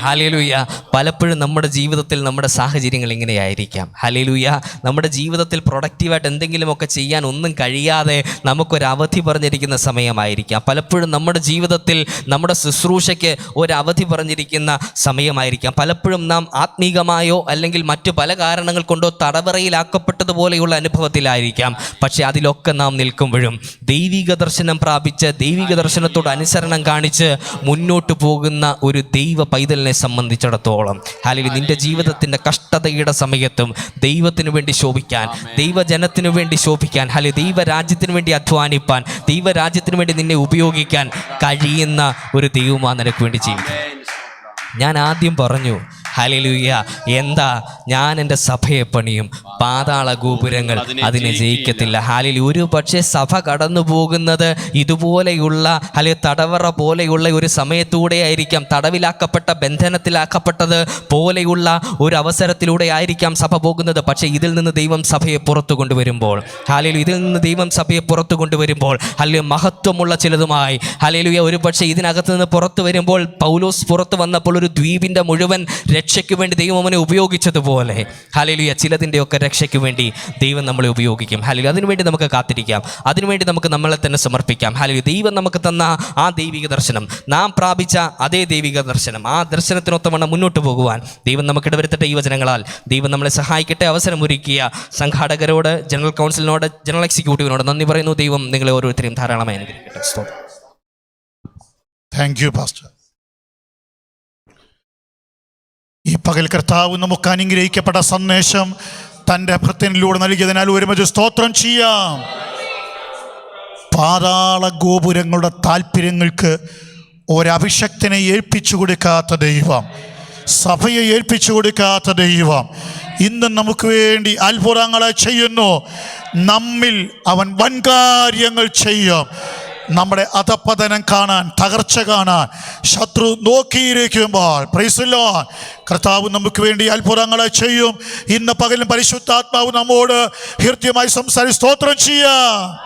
ഹലേലൂയ. പലപ്പോഴും നമ്മുടെ ജീവിതത്തിൽ നമ്മുടെ സാഹചര്യങ്ങൾ ഇങ്ങനെയായിരിക്കാം. ഹലേലൂയ. നമ്മുടെ ജീവിതത്തിൽ പ്രൊഡക്റ്റീവായിട്ട് എന്തെങ്കിലുമൊക്കെ ചെയ്യാൻ ഒന്നും കഴിയാതെ നമുക്കൊരു അവധി പറഞ്ഞിരിക്കുന്ന സമയമായിരിക്കാം. പലപ്പോഴും നമ്മുടെ ജീവിതത്തിൽ നമ്മുടെ ശുശ്രൂഷയ്ക്ക് ഒരു അവധി പറഞ്ഞിരിക്കുന്ന സമയമായിരിക്കാം. പലപ്പോഴും നാം ആത്മീകമായോ അല്ലെങ്കിൽ മറ്റു പല കാരണങ്ങൾ കൊണ്ടോ തടവറയിലാക്കപ്പെട്ടതുപോലെയുള്ള അനുഭവത്തിലായിരിക്കാം. പക്ഷേ അതിലൊക്കെ നാം നിൽക്കുമ്പോഴും ദൈവിക ദർശനം പ്രാപിച്ച് ദൈവിക ദർശനത്തോട് അനുസരണം കാണിച്ച് മുന്നോട്ട് പോകുന്ന ഒരു ദൈവ പൈതലിനെ സംബന്ധിച്ചിടത്തോളം. അല്ലെങ്കിൽ നിന്റെ ജീവിതത്തിന്റെ കഷ്ടതയുടെ സമയത്തും ദൈവത്തിനു വേണ്ടി ശോഭിക്കാൻ ദൈവജനത്തിനു വേണ്ടി ശോഭിക്കാൻ അല്ലെ ദൈവരാജ്യത്തിനു വേണ്ടി അധ്വാനിപ്പാൻ ദൈവരാജ്യത്തിനു വേണ്ടി നിന്നെ ഉപയോഗിക്കാൻ കഴിയുന്ന ഒരു ദൈവമാണ് നിനക്ക് വേണ്ടി ജീവിക്കും. ഞാൻ ആദ്യം പറഞ്ഞു ഹലിലുയ്യ എന്താ? ഞാൻ എന്റെ സഭയെ പണിയും. പാതാള ഗോപുരങ്ങൾ അതിനെ ജയിക്കത്തില്ല. ഹാലിൽ ഒരു പക്ഷേ സഭ കടന്നു പോകുന്നത് ഇതുപോലെയുള്ള അല്ലെങ്കിൽ തടവറ പോലെയുള്ള ഒരു സമയത്തൂടെ ആയിരിക്കാം. തടവിലാക്കപ്പെട്ട ബന്ധനത്തിലാക്കപ്പെട്ടത് പോലെയുള്ള ഒരു അവസരത്തിലൂടെ ആയിരിക്കാം സഭ പോകുന്നത്. പക്ഷേ ഇതിൽ നിന്ന് ദൈവം സഭയെ പുറത്തു കൊണ്ടുവരുമ്പോൾ ഹാലിലു ഇതിൽ നിന്ന് ദൈവം സഭയെ പുറത്തു കൊണ്ടുവരുമ്പോൾ അല്ലെങ്കിൽ മഹത്വമുള്ള ചിലതുമായി. ഹലിലുയ ഒരു പക്ഷേ ഇതിനകത്ത് നിന്ന് പുറത്തു വരുമ്പോൾ പൗലോസ് പുറത്തു വന്നപ്പോൾ ഒരു ദ്വീപിന്റെ മുഴുവൻ രക്ഷയ്ക്ക് വേണ്ടി ദൈവം അവനെ ഉപയോഗിച്ചതുപോലെ. ഹലേലുയ ചിലതിന്റെയൊക്കെ രക്ഷയ്ക്ക് വേണ്ടി ദൈവം നമ്മളെ ഉപയോഗിക്കും. ഹലേലു അതിനുവേണ്ടി നമുക്ക് കാത്തിരിക്കാം. അതിനുവേണ്ടി നമുക്ക് നമ്മളെ തന്നെ സമർപ്പിക്കാം. ഹലേലു ദൈവം നമുക്ക് തന്ന ആ ദൈവിക ദർശനം നാം പ്രാപിച്ച അതേ ദൈവിക ദർശനം ആ ദർശനത്തിനൊത്തവണ്ണം മുന്നോട്ട് പോകുവാൻ ദൈവം നമുക്ക് ഇടവരുത്തട്ടെ ഈ വചനങ്ങളാൽ. ദൈവം നമ്മളെ സഹായിക്കട്ടെ. അവസരം ഒരുക്കിയ സംഘാടകരോട് ജനറൽ കൗൺസിലിനോട് ജനറൽ എക്സിക്യൂട്ടീവിനോട് നന്ദി പറയുന്നു. ദൈവം നിങ്ങളെ ഓരോരുത്തരെയും ധാരാളമായി അനുഗ്രഹിക്കട്ടെ. താങ്ക് യു പാസ്റ്റർ ഈ പകൽ കർത്താവ് നമുക്ക് അനുഗ്രഹിക്കപ്പെട്ട സന്ദേശം തന്റെ ഭൃത്യനിലൂടെ നൽകിയതിനാൽ ഒരുമിച്ച് സ്തോത്രം ചെയ്യാം. പാതാള ഗോപുരങ്ങളുടെ താല്പര്യങ്ങൾക്ക് ഒരഭിഷക്തനെ ഏൽപ്പിച്ചു കൊടുക്കാത്ത ദൈവം. സഭയെ ഏൽപ്പിച്ചു കൊടുക്കാത്ത ദൈവം. ഇന്ന് നമുക്ക് വേണ്ടി അത്ഭുതങ്ങളെ ചെയ്യുന്നു. നമ്മിൽ അവൻ വൻകാര്യങ്ങൾ ചെയ്യും. നമ്മുടെ അധപ്പതനം കാണാൻ തകർച്ച കാണാൻ ശത്രു നോക്കിയിരിക്കുമ്പോൾ പ്രൈസല്ലോ കർത്താവ് നമുക്ക് വേണ്ടി അത്ഭുതങ്ങളെ ചെയ്യും. ഇന്ന് പകലും പരിശുദ്ധാത്മാവ് നമ്മോട് ഹൃദ്യമായി സംസാരിച്ച് സ്തോത്രം ചെയ്യാം.